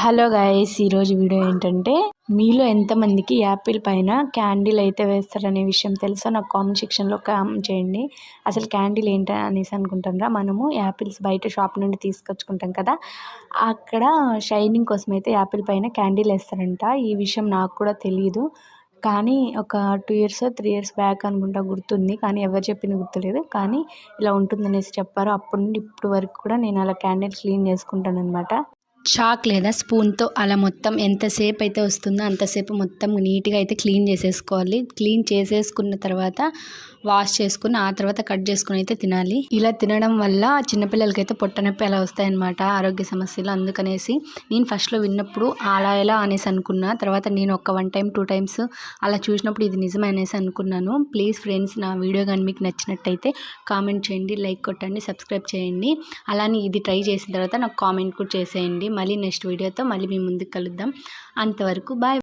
Hello guys ఈరోజు video ఏంటంటే మీలో ఎంతమందికి యాపిల్ పైన క్యాండిల్ అయితే వేస్తారనే విషయం తెలుసా నాకు కామెంట్ సెక్షన్లో కామెంట్ చేయండి. అసలు క్యాండిల్ ఏంటి అనేసి అనుకుంటారా మనము యాపిల్స్ బయట షాప్ నుండి తీసుకొచ్చుకుంటాం కదా అక్కడ షైనింగ్ కోసం అయితే యాపిల్ పైన క్యాండిల్ వేస్తారంట. ఈ విషయం నాకు కూడా తెలియదు కానీ ఒక two years three years back అనుకుంటా గుర్తుంది. కానీ ఎవరు చెప్పింది గుర్తులేదు. కానీ ఇలా ఉంటుందనేసి చెప్పారు. అప్పటి నుండి ఇప్పటి వరకు కూడా నేను అలా క్యాండిల్ క్లీన్ చేసుకుంటాను అనమాట చాక్ లేదా స్పూన్తో అలా మొత్తం ఎంతసేపు అయితే వస్తుందో అంతసేపు మొత్తం నీట్గా అయితే క్లీన్ చేసేసుకోవాలి. క్లీన్ చేసేసుకున్న తర్వాత వాష్ చేసుకుని ఆ తర్వాత కట్ చేసుకుని అయితే తినాలి. ఇలా తినడం వల్ల చిన్నపిల్లలకి అయితే పొట్ట నొప్పి అలా వస్తాయన్నమాట ఆరోగ్య సమస్యలు. అందుకనేసి నేను ఫస్ట్లో విన్నప్పుడు అలా ఎలా అనేసి అనుకున్నా. తర్వాత నేను ఒక వన్ టైం టూ టైమ్స్ అలా చూసినప్పుడు ఇది నిజమే అనేసి అనుకున్నాను. ప్లీజ్ ఫ్రెండ్స్ నా వీడియో కానీ మీకు నచ్చినట్టయితే కామెంట్ చేయండి లైక్ కొట్టండి సబ్స్క్రైబ్ చేయండి. అలానే ఇది ట్రై చేసిన తర్వాత నాకు కామెంట్ కూడా చేసేయండి. మళ్ళీ నెక్స్ట్ వీడియోతో మళ్ళీ మీ ముందుకు కలుద్దాం. అంతవరకు బాయ్.